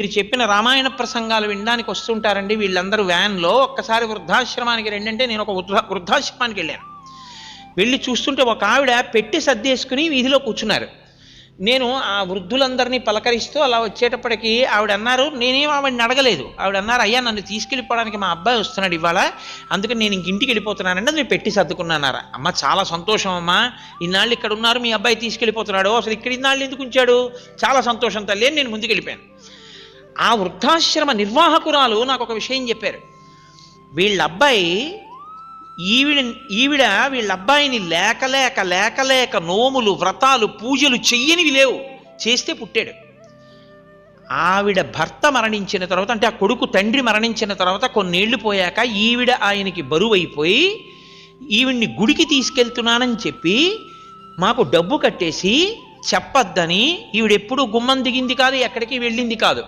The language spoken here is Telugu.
మీరు చెప్పిన రామాయణ ప్రసంగాలు వినడానికి వస్తుంటారండి. వీళ్ళందరూ వ్యాన్లో ఒక్కసారి వృద్ధాశ్రమానికి రెండంటే నేను ఒక వృద్ధ వృద్ధాశ్రమానికి వెళ్ళాను. వెళ్ళి చూస్తుంటే ఒక ఆవిడ పెట్టి సర్దేసుకుని వీధిలో కూర్చున్నారు. నేను ఆ వృద్ధులందరినీ పలకరిస్తూ అలా వచ్చేటప్పటికి ఆవిడ అన్నారు నేనేం ఆవిడని అడగలేదు. ఆవిడ అన్నారు అయ్యా నన్ను తీసుకెళ్ళిపోవడానికి మా అబ్బాయి వస్తున్నాడు ఇవాళ. అందుకని నేను ఇంక ఇంటికి వెళ్ళిపోతున్నానంటే నేను పెట్టి సర్దుకున్నానారా అమ్మ చాలా సంతోషం అమ్మా. ఇన్నాళ్ళు ఇక్కడ ఉన్నారు మీ అబ్బాయి తీసుకెళ్ళిపోతున్నాడు. అసలు ఇక్కడ ఇన్నాళ్ళు ఎందుకు ఉంచాడు? చాలా సంతోషం తల్లి అని నేను ముందుకు వెళ్ళిపోయాను. ఆ వృద్ధాశ్రమ నిర్వాహకురాలు నాకు ఒక విషయం చెప్పారు. వీళ్ళ అబ్బాయి ఈవిడ ఈవిడ వీళ్ళ అబ్బాయిని లేక లేక లేక లేక నోములు వ్రతాలు పూజలు చెయ్యనివి లేవు. చేస్తే పుట్టాడు. ఆవిడ భర్త మరణించిన తర్వాత అంటే ఆ కొడుకు తండ్రి మరణించిన తర్వాత కొన్నేళ్ళు పోయాక ఈవిడ ఆయనకి బరువైపోయి ఈవిడ్ని గుడికి తీసుకెళ్తున్నానని చెప్పి మాకు డబ్బు కట్టేసి చెప్పొద్దని ఈవిడెప్పుడు గుమ్మం దిగింది కాదు ఎక్కడికి వెళ్ళింది కాదు.